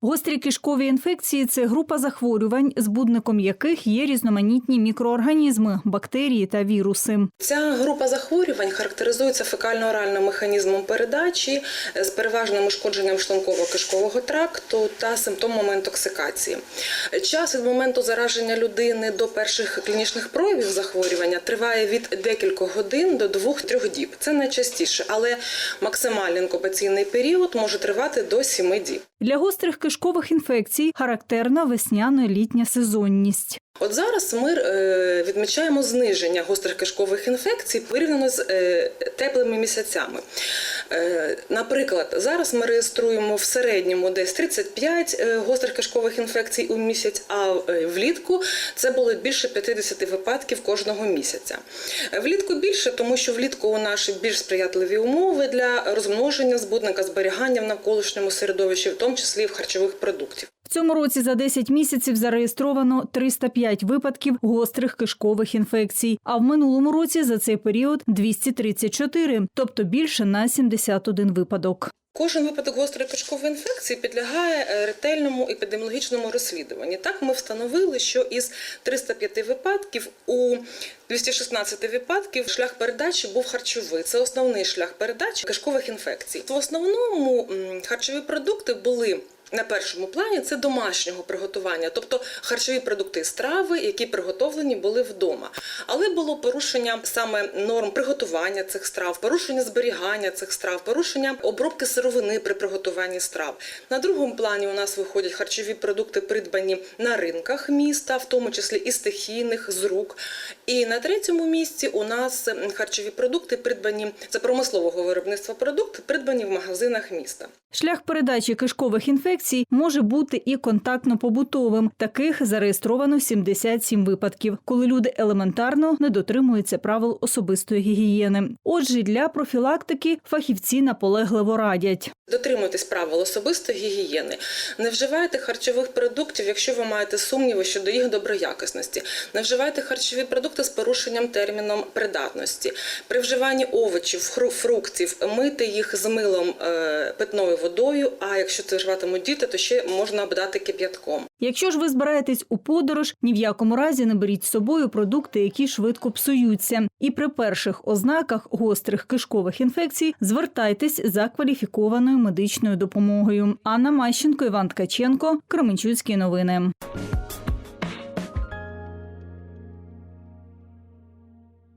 Гострі кишкові інфекції це група захворювань, збудником яких є різноманітні мікроорганізми, бактерії та віруси. Ця група захворювань характеризується фекально-оральним механізмом передачі з переважним ушкодженням шлунково-кишкового тракту та симптомами інтоксикації. Час від моменту зараження людини до перших клінічних проявів захворювання триває від декількох годин до 2-3 діб. Це найчастіше, але максимальний інкубаційний період може тривати до 7 діб. Для гострих кишкових інфекцій характерна весняно-літня сезонність. От зараз ми е, відмічаємо зниження гострих кишкових інфекцій порівняно з е, теплими місяцями. Е, Наприклад, зараз ми реєструємо в середньому десь 35 е, гострих кишкових інфекцій у місяць, а влітку це було більше 50 випадків кожного місяця. Влітку більше, тому що влітку у нас більш сприятливі умови для розмноження збудника, зберігання в навколишньому середовищі, в тому числі в харчових продуктів. Цьому році за 10 місяців зареєстровано 305 випадків гострих кишкових інфекцій, а в минулому році за цей період 234, тобто більше на 71 випадок. Кожен випадок гострої кишкової інфекції підлягає е, ретельному епідеміологічному розслідуванні. Так ми встановили, що із 305 випадків у 216 випадків шлях передачі був харчовий. Це основний шлях передачі кишкових інфекцій. В основному харчові продукти були. На першому плані це домашнього приготування, тобто харчові продукти страви, які приготовлені були вдома. Але було порушення саме норм приготування цих страв, порушення зберігання цих страв, порушення обробки сировини при приготуванні страв. На другому плані у нас виходять харчові продукти, придбані на ринках міста, в тому числі і стихійних з рук. І на третьому місці у нас харчові продукти, придбані це промислового виробництва продукти, придбані в магазинах міста. Шлях передачі кишкових інфекцій може бути і контактно-побутовим. Таких зареєстровано 77 випадків, коли люди елементарно не дотримуються правил особистої гігієни. Отже, для профілактики фахівці наполегливо радять. Дотримуйтесь правил особистої гігієни. Не вживайте харчових продуктів, якщо ви маєте сумніви щодо їх доброякісності. Не вживайте харчові продукти з порушенням терміном придатності. При вживанні овочів, фруктів мийте їх з милом е, питною водою. А якщо це вживатимуть діти, то ще можна обдати кип'ятком. Якщо ж ви збираєтесь у подорож, ні в якому разі не беріть з собою продукти, які швидко псуються. І при перших ознаках гострих кишкових інфекцій звертайтесь за кваліфікованою медичною допомогою. Анна Мащенко, Іван Ткаченко, Кременчуцькі новини.